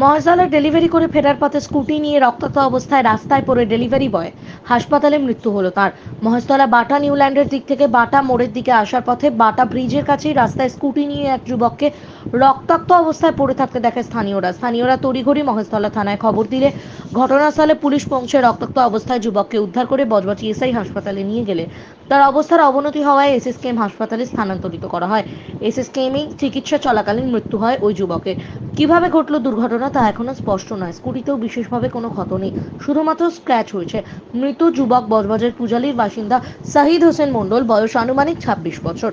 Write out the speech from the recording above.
মহাশালায় delivery করে ফেরার পথে স্কুটি নিয়ে রক্তাক্ত অবস্থায় রাস্তায় পড়ে ডেলিভারি বয়। হাসপাতালে মৃত্যু হলো তার। মহেশতলা বাটা নিউল্যান্ডের দিক থেকে বাটা মোড়ের দিকে আসার পথে বাটা ব্রিজের কাছেই রাস্তায় স্কুটি নিয়ে এক যুবককে রক্তাক্ত অবস্থায় পড়ে থাকতে দেখে স্থানীয়রা। স্থানীয়রা তড়িঘড়ি মহেশতলা থানায় খবর দিলে ঘটনাস্থলে পুলিশ পৌঁছে রক্তাক্ত অবস্থায় যুবককে উদ্ধার করে বজবচি এসআই হাসপাতালে নিয়ে গেলে। তার অবস্থার অবনতি হওয়ায় এসএসকেএম হাসপাতালে স্থানান্তরিত করা হয়। এসএসকেএমে চিকিৎসা চলাকালীন মৃত্যু হয় ওই যুবকের। কীভাবে ঘটল দুর্ঘটনা তা এখনও স্পষ্ট নয়। স্কুটিতেও বিশেষভাবে কোনো ক্ষত নেই। শুধুমাত্র স্ক্র্যাচ হয়েছে। মৃত যুবক বজবজের পূজালির বাসিন্দা সাহিদ হোসেন মণ্ডল, বয়স আনুমানিক ছাব্বিশ বছর।